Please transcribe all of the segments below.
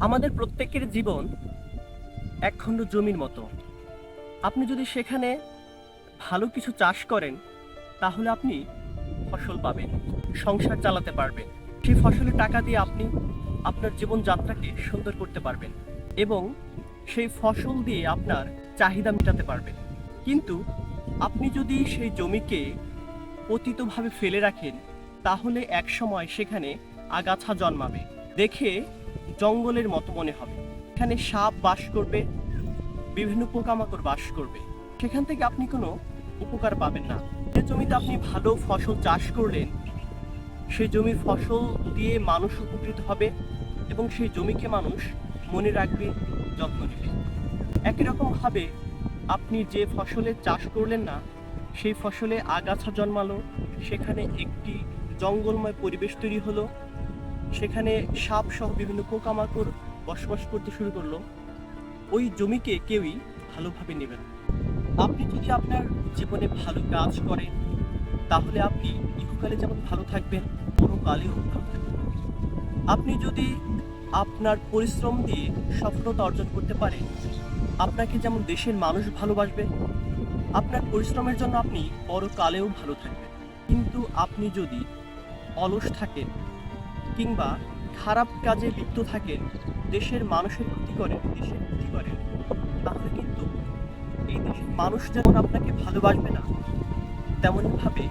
আমাদের প্রত্যেকের জীবন একখণ্ড জমির মতো। আপনি যদি সেখানে ভালো কিছু চাষ করেন, তাহলে আপনি ফসল পাবেন, সংসার চালাতে পারবেন। সেই ফসলের টাকা দিয়ে আপনি আপনার জীবনযাত্রাকে সুন্দর করতে পারবেন এবং সেই ফসল দিয়ে আপনার চাহিদা মেটাতে পারবেন। কিন্তু আপনি যদি সেই জমিকে পতিতভাবে ফেলে রাখেন, তাহলে একসময় সেখানে আগাছা জন্মাবে। দেখে জঙ্গলের মতো মনে হবে। এখানে সাপ বাস করবে, বিভিন্ন পোকামাকড় বাস করবে। সেখান থেকে আপনি কোনো উপকার পাবেন না। যে জমিতে আপনি ভালো ফসল চাষ করলেন সেই জমির ফসল দিয়ে মানুষ উপকৃত হবে এবং সেই জমিকে মানুষ মনে রাখবে, যত্ন নেবে। একই রকমভাবে আপনি যে ফসলের চাষ করলেন না, সেই ফসলে আগাছা জন্মালো, সেখানে একটি জঙ্গলময় পরিবেশ তৈরি হলো সেখানে সাপ সহ বিভিন্ন পোকামাকড় বসবাস করতে শুরু করল। ওই জমিকে কেউই ভালোভাবে নেবে না। আপনি যদি আপনার জীবনে ভালো কাজ করেন, তাহলে আপনি ইহকালে যেমন ভালো থাকবেন, পরকালেও ভালো থাকবেন। আপনি যদি আপনার পরিশ্রম দিয়ে সফলতা অর্জন করতে পারেন, আপনাকে যেমন দেশের মানুষ ভালোবাসবে, আপনার পরিশ্রমের জন্য আপনি পরকালেও ভালো থাকবেন। কিন্তু আপনি যদি অলস থাকেন কিংবা খারাপ কাজে লিপ্ত থাকেন, দেশের মানুষের ক্ষতি করেন, দেশের ক্ষতি করেন, তাহলে কিন্তু এই দেশের মানুষ যেমন আপনাকে ভালোবাসবে না তেমনই ভাবে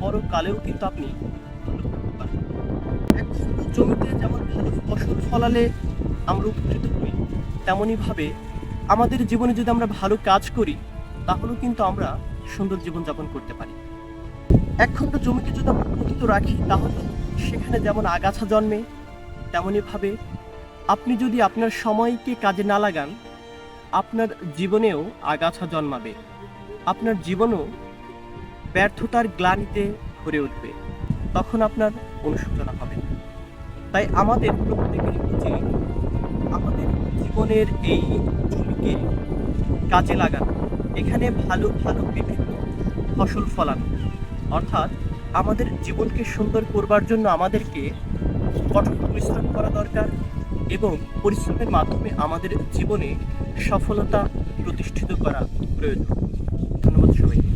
পরকালেও কিন্তু আপনি জমিতে যেমন ভালো ফসল ফলালে আমরা উপকৃত হই তেমনই ভাবে আমাদের জীবনে যদি আমরা ভালো কাজ করি, তাহলেও কিন্তু আমরা সুন্দর জীবনযাপন করতে পারি। এক খণ্ড জমিকে যদি আমরা পতিত রাখি, তাহলে সেখানে যেমন আগাছা জন্মে তেমনই ভাবে আপনি যদি আপনার সময়কে কাজে না লাগান, আপনার জীবনেও আগাছা জন্মাবে। আপনার জীবনও ব্যর্থতার গ্লানিতে ভরে উঠবে। তখন আপনার অনুশোচনা হবে। তাই আমাদের প্রত্যেকের উচিত আমাদের জীবনের এই জমিকে কাজে লাগানো। এখানে ভালো ভালো বিভিন্ন ফসল ফলানো। অর্থাৎ আমাদের জীবনকে সুন্দর করবার জন্য আমাদেরকে কঠোর পরিশ্রম করা দরকার এবং পরিশ্রমের মাধ্যমে আমাদের জীবনে সফলতা প্রতিষ্ঠিত করা প্রয়োজন। ধন্যবাদ সবাইকে।